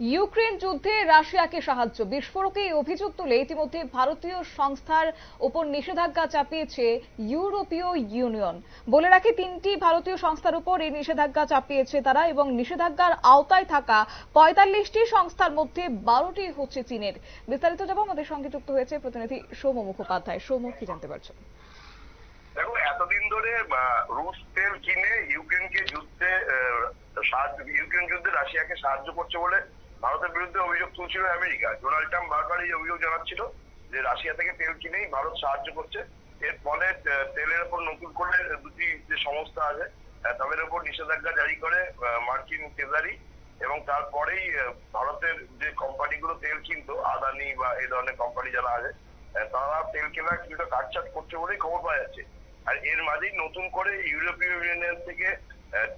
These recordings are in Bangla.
ইউক্রেন যুদ্ধে রাশিয়াকে সাহায্য। বিস্ফোরকে অভিযোগ তুলে ইতিমধ্যে ভারতীয় সংস্থার ওপর নিষেধাজ্ঞা চাপিয়েছে ইউরোপীয় ইউনিয়ন। বলে রাখি, তিনটি ভারতীয় সংস্থার উপর এই নিষেধাজ্ঞা চাপিয়েছে তারা এবং নিষেধাজ্ঞার আওতায় থাকা পঁয়তাল্লিশটি সংস্থার মধ্যে বারোটি হচ্ছে চীনের। বিস্তারিত যাব আমাদের সঙ্গে যুক্ত হয়েছে প্রতিনিধি সৌম মুখোপাধ্যায়। সৌম্য, কি জানতে পারছেন? এতদিন ধরে রুশ তেল কিনে ইউক্রেনকে যুদ্ধে সাহায্য, ইউক্রেন যুদ্ধে রাশিয়াকে সাহায্য করছে বলে ভারতের বিরুদ্ধে অভিযোগ তুলছিল আমেরিকা। ডোনাল্ড ট্রাম্প বারবার এই অভিযোগ জানাচ্ছিল যে রাশিয়া থেকে তেল কিনেই ভারত সাহায্য করছে। এর ফলে তেলের উপর নতুন করে দুটি যে সংস্থা আছে তাদের উপর নিষেধাজ্ঞা জারি করে মার্কিন ট্রেজারি এবং তারপরেই ভারতের যে কোম্পানিগুলো তেল কিনতো, আদানি বা এই ধরনের কোম্পানি যারা আছে তারা তেল কেনা কিছুটা কাটছাট করছে বলেই খবর পাওয়া যাচ্ছে। আর এর মাঝেই নতুন করে ইউরোপীয় ইউনিয়নের থেকে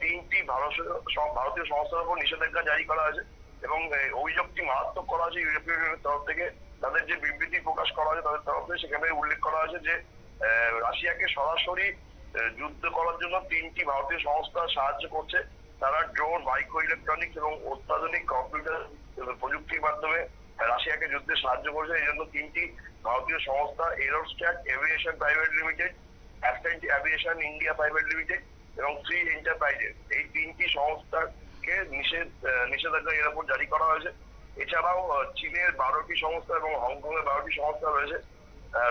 তিনটি ভারত- ভারতীয় সংস্থার উপর নিষেধাজ্ঞা জারি করা হয়েছে। এবং অভিযোগটি মারাত্মক করা হয়েছে ইউরোপীয় ইউনিয়নের তরফ থেকে। তাদের যে বিবৃতি প্রকাশ করা হয়েছে তাদের তরফ থেকে সেখানে উল্লেখ করা হয়েছে যে রাশিয়াকে সরাসরি যুদ্ধ করার জন্য তিনটি ভারতীয় সংস্থা সাহায্য করছে। তারা ড্রোন, মাইক্রো ইলেকট্রনিক্স এবং অত্যাধুনিক কম্পিউটার প্রযুক্তির মাধ্যমে রাশিয়াকে যুদ্ধে সাহায্য করেছে। এই জন্য তিনটি ভারতীয় সংস্থা Aerostack aviation private limited, Ascent aviation India private limited এবং ফ্রি এন্টারপ্রাইজেস। এই তিনটি নিষেধ নিষেধাজ্ঞা এর উপর জারি করা হয়েছে। এছাড়াও চীনের বারোটি সংস্থা এবং হংকং এর বারোটি সংস্থা রয়েছে।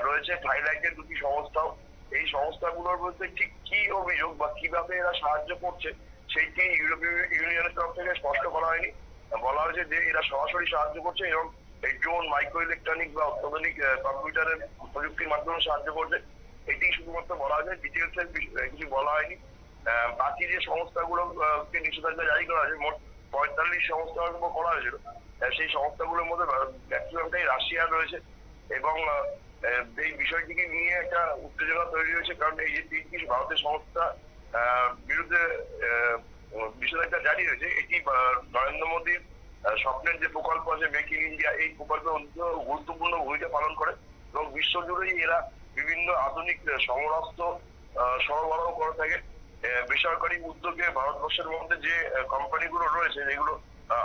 রয়েছে থাইল্যান্ডের দুটি সংস্থাও। এই সংস্থাগুলোর মধ্যে ঠিক কি অভিযোগ বা কীভাবে এরা সাহায্য করছে, সেইটি ইউরোপীয় ইউনিয়নের তরফ থেকে স্পষ্ট করা হয়নি। বলা হয়েছে যে এরা সরাসরি সাহায্য করছে এবং এই ড্রোন মাইক্রো ইলেকট্রনিক বা অত্যাধুনিক কম্পিউটারের প্রযুক্তির মাধ্যমে সাহায্য করছে। এটি শুধুমাত্র বলা হয়েছে ডিটেলস এর কিছু বলা হয়নি। বাকি যে সংস্থাগুলো নিষেধাজ্ঞা জারি করা হয়েছে মোট পঁয়তাল্লিশ সংস্থার উপর করা হয়েছিল। সেই সংস্থাগুলোর মধ্যে ম্যাক্সিমামটাই রাশিয়া রয়েছে এবং এই বিষয়টিকে নিয়ে একটা উত্তেজনা তৈরি হয়েছে কারণ এই যে তিনটি ভারতের সংস্থা বিরুদ্ধে নিষেধাজ্ঞা জারি হয়েছে এটি নরেন্দ্র মোদীর স্বপ্নের যে প্রকল্প আছে মেক ইন ইন্ডিয়া এই প্রকল্পে গুরুত্বপূর্ণ ভূমিকা পালন করে এবং বিশ্বজুড়েই এরা বিভিন্ন আধুনিক আহ, সমরাস্ত্র সরবরাহ করে থাকে। বেসরকারি উদ্যোগে ভারতবর্ষের মধ্যে যে কোম্পানিগুলো রয়েছে, যেগুলো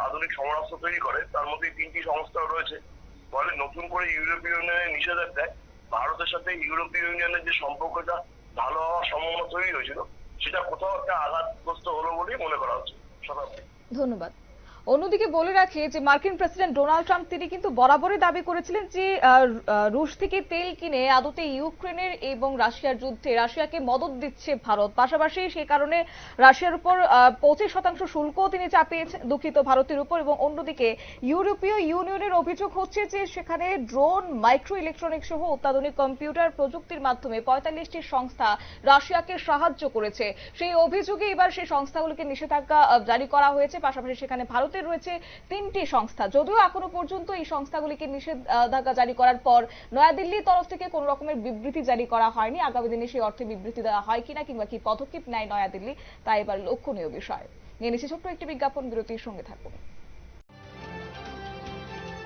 আধুনিক সমরাস্ত্র তৈরি করে, তার মধ্যে তিনটি সংস্থা রয়েছে। ফলে নতুন করে ইউরোপীয় ইউনিয়নের নিষেধাজ্ঞায় ভারতের সাথে ইউরোপীয় ইউনিয়নের যে সম্পর্কটা ভালো হওয়ার সম্ভাবনা তৈরি হয়েছিল, সেটা কোথাও একটা আঘাতগ্রস্ত হলো বলেই মনে করা হচ্ছে। ধন্যবাদ। অন্যদিকে বলে রাখি যে মার্কিন প্রেসিডেন্ট ডোনাল্ড ট্রাম্প, তিনি কিন্তু বরাবরই দাবি করেছিলেন যে রুশ থেকে তেল কিনে আদতে ইউক্রেনের এবং রাশিয়ার যুদ্ধে রাশিয়াকে মদত দিচ্ছে ভারত। পাশাপাশি সেই কারণে রাশিয়ার উপর পঁচিশ শতাংশ শুল্কও তিনি চাপিয়েছেন দুঃখিত ভারতের উপর এবং অন্যদিকে ইউরোপীয় ইউনিয়নের অভিযোগ হচ্ছে যে, সেখানে ড্রোন মাইক্রো ইলেকট্রনিক সহ অত্যাধুনিক কম্পিউটার প্রযুক্তির মাধ্যমে পঁয়তাল্লিশটি সংস্থা রাশিয়াকে সাহায্য করেছে। সেই অভিযোগে এবার সেই সংস্থাগুলোকে নিষেধাজ্ঞা জারি করা হয়েছে। পাশাপাশি সেখানে ভারতের রয়েছে তিনটি সংস্থা। যদিও এখনও পর্যন্ত এই সংস্থাগুলিকে নিষেধাজ্ঞা জারি করার পর নয়াদিল্লির তরফ থেকে কোন রকমের বিবৃতি জারি করা হয়নি। আগামী দিনে সেই অর্থে বিবৃতি দেওয়া হয় কিনা কিংবা কি পদক্ষেপ নেয় নয়াদিল্লি, তা এবার লক্ষণীয় বিষয়। নিয়ে নিচ্ছে ছোট্ট একটি বিজ্ঞাপন, বিরতির সঙ্গে থাকব